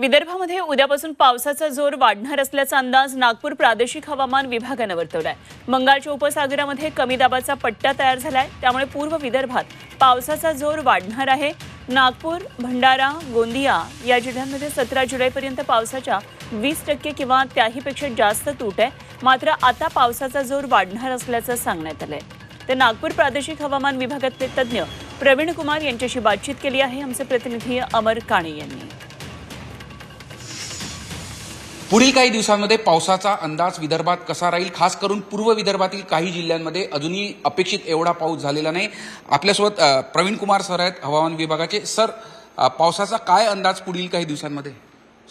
विदर्भामध्ये उद्यापासून पावसाचा जोर वाढणार असल्याचा अंदाज नागपूर प्रादेशिक हवामान विभागानं वर्तवलाय. बंगालच्या उपसागरामध्ये कमी दाबाचा पट्टा तयार झालाय. त्यामुळे पूर्व विदर्भात पावसाचा जोर वाढणार आहे. नागपूर भंडारा गोंदिया या जिल्ह्यांमध्ये सतरा जुलैपर्यंत पावसाच्या वीस टक्के किंवा त्याहीपेक्षा जास्त तूट आहे. मात्र आता पावसाचा जोर वाढणार असल्याचं सांगण्यात आलंय. तर नागपूर प्रादेशिक हवामान विभागातले तज्ज्ञ प्रवीण कुमार यांच्याशी बातचीत केली आहे. आमचे प्रतिनिधी अमर काणे यांनी. पुढील काही दिवसांमध्ये पावसाचा अंदाज विदर्भात कसा राहील खास करून पूर्व विदर्भातील काही जिल्ह्यांमध्ये अजूनही अपेक्षित एवढा पाऊस झालेला नाही. आपल्यासोबत प्रवीण कुमार सर आहेत हवामान विभागाचे. सर पावसाचा काय अंदाज पुढील काही दिवसांमध्ये?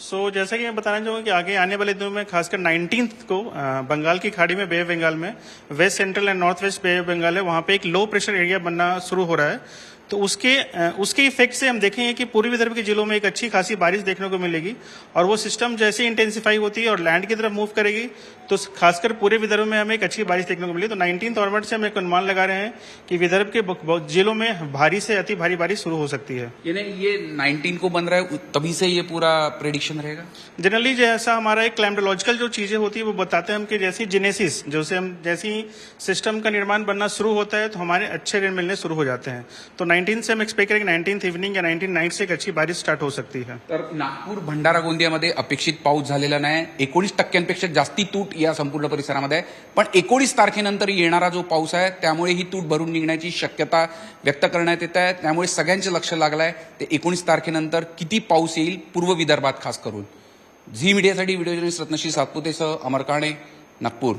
सो जैसा कि मैं बताना चाहूंगा कि आगे आने वाले दिनों में खासकर 19th को बंगाल की खाड़ी में बे बंगाल में west central and north west Bay Bengal है वहां पे एक लो प्रेशर एरिया बनना शुरू हो रहा है। तो उसके उसके इफ़ेक्ट से हम देखेंगे कि पूर्वी विदर्भ के जिलों में एक अच्छी खासी बारिश देखने को मिलेगी और वो सिस्टम जैसे इंटेंसिफाई होती है और लैंड की तरफ़ मूव करेगी तो खासकर पूरे विदर्भ में हमें एक अच्छी बारिश देखने को मिलेगी तो नाइनटीन ऑनवर्ड से हम एक अनुमान लगा रहे हैं कि विदर्भ के जिलों में भारी से अति भारी बारिश शुरू हो सकती है। ये 19 को बन रहा है तभी से ये पूरा प्रेडिक्शन रहेगा? जनरली जैसा हमारा एक क्लाइमेटोलॉजिकल जो चीज़ें होती है वो बताते हैं हम कि जैसी जेनेसिस जैसे हम जैसी सिस्टम का निर्माण बनना शुरू होता है तो हमारे अच्छे ऋण मिलने शुरू हो जाते हैं। तो 19 से हम एक्सपेक्ट करेंगे नाइनटीन इवनिंग या नाइनटीन नाइट से एक अच्छी बारिश स्टार्ट हो सकती है। तर नागपूर भंडारा गोंदियामध्ये अपेक्षित पाऊस झालेला नाही. एकोणीस टक्क्यांपेक्षा जास्ती तूट या संपूर्ण परिसरामध्ये आहे. पण एकोणीस तारखेनंतर येणारा जो पाऊस आहे त्यामुळे ही तूट भरून निघण्याची शक्यता व्यक्त करण्यात येत आहे. त्यामुळे सगळ्यांचे लक्ष लागलं आहे ते एकोणीस तारखेनंतर किती पाऊस येईल पूर्व विदर्भात खास करून. झी मीडियासाठी व्हिडिओ जर्नलिस्ट रत्नशी सातपुतेसह अमर काणे नागपूर.